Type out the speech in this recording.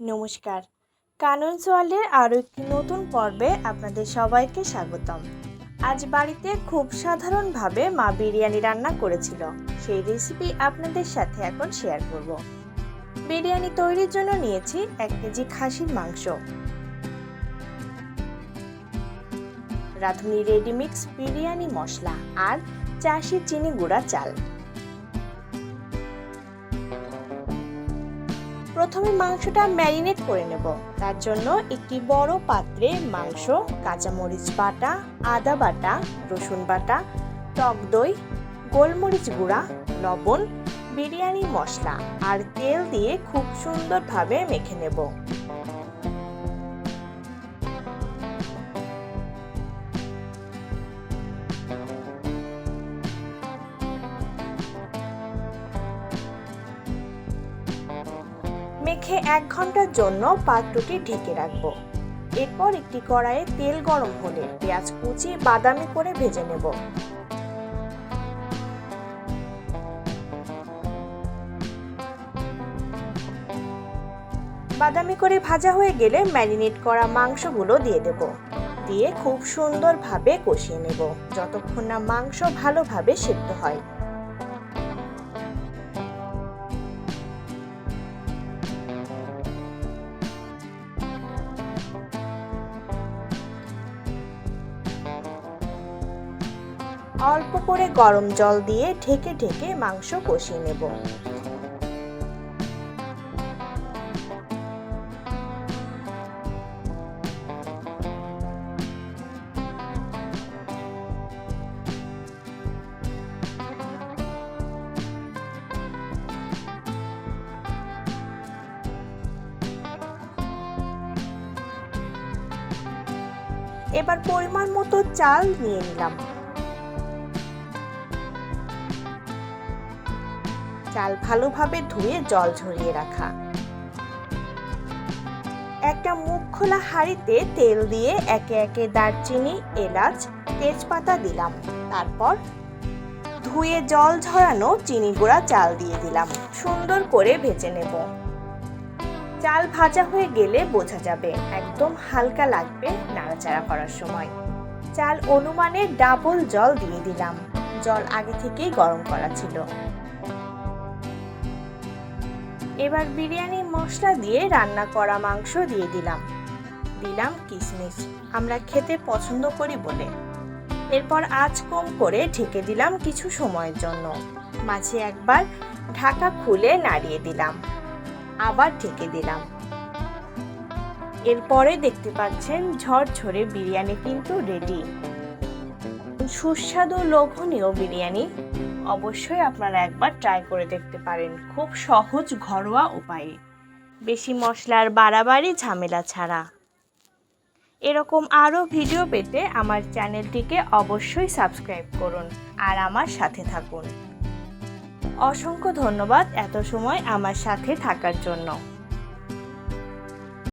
নমস্কার। কানন সোয়ালের আরও একটি নতুন পর্বে আপনাদের সবাইকে স্বাগতম। আজ বাড়িতে খুব সাধারণভাবে মা বিরিয়ানি রান্না করেছিল। সেই রেসিপি আপনাদের সাথে এখন শেয়ার করব। বিরিয়ানি তৈরির জন্য নিয়েছি এক কেজি খাসির মাংস। রাঁধুনি রেডিমিক্স বিরিয়ানি মশলা আর চাষি চিনি গুঁড়া চাল। প্রথমে মাংসটা ম্যারিনেট করে নেব। তার জন্য একটি বড় পাত্রে মাংস, কাঁচামরিচ বাটা, আদা বাটা, রসুন বাটা, টক দই, গোলমরিচ গুঁড়া, লবণ, বিরিয়ানি মশলা আর তেল দিয়ে খুব সুন্দরভাবে মেখে নেব। মেখে এক ঘণ্টার জন্য পাত্রটি ঢেকে রাখব। এরপর একটি কড়াইয়ে তেল গরম হলে পেঁয়াজ কুচি, বাদামি করে ভেজে নেব। বাদামি করে ভাজা হয়ে গেলে ম্যারিনেট করা মাংসগুলো দিয়ে দেব। দিয়ে খুব সুন্দরভাবে কষিয়ে নেব। যতক্ষণ না মাংস ভালোভাবে সেদ্ধ হয়। অল্প করে গরম জল দিয়ে ঢেকে ঢেকে মাংস কষিয়ে নেব। এবার পরিমাণ মতো চাল নিয়ে নিলাম। চাল ভালোভাবে ধুয়ে জল ঝরিয়ে রাখা। একটা মুখ খোলা হাঁড়িতে তেল দিয়ে একে একে দারচিনি, এলাচ, তেজপাতা দিলাম। তারপর ধুয়ে জল ঝরানো চিনি গুঁড়া চাল দিয়ে দিলাম। সুন্দর করে ভেজে নেব। চাল ভাজা হয়ে গেলে বোঝা যাবে, একদম হালকা লাগবে নাড়াচাড়া করার সময়। চাল অনুমানে ডাবল জল দিয়ে দিলাম। জল আগে থেকেই গরম করা ছিল। এবার বিরিয়ানি মশলা দিয়ে রান্না করা মাংস দিয়ে দিলাম। দিলাম কিশমিশ আমরা খেতে পছন্দ করি বলে। এরপর আঁচ কম করে ঢেকে দিলাম কিছু সময়ের জন্য। মাঝে একবার ঢাকা খুলে নাড়িয়ে দিলাম। আবার ঢেকে দিলাম। এরপরে দেখতে পাচ্ছেন ঝরঝরে বিরিয়ানি কিন্তু রেডি সুস্বাদু, লোভনীয় বিরিয়ানি। অবশ্যই আপনারা একবার ট্রাই করে দেখতে পারেন। খুব সহজ, ঘরোয়া উপায়ে। বেশি মশলার বাড়াবাড়ি, ঝামেলা ছাড়া। এরকম আরও ভিডিও পেতে আমার চ্যানেলটিকে অবশ্যই সাবস্ক্রাইব করুন আর আমার সাথে থাকুন। অসংখ্য ধন্যবাদ এত সময় আমার সাথে থাকার জন্য।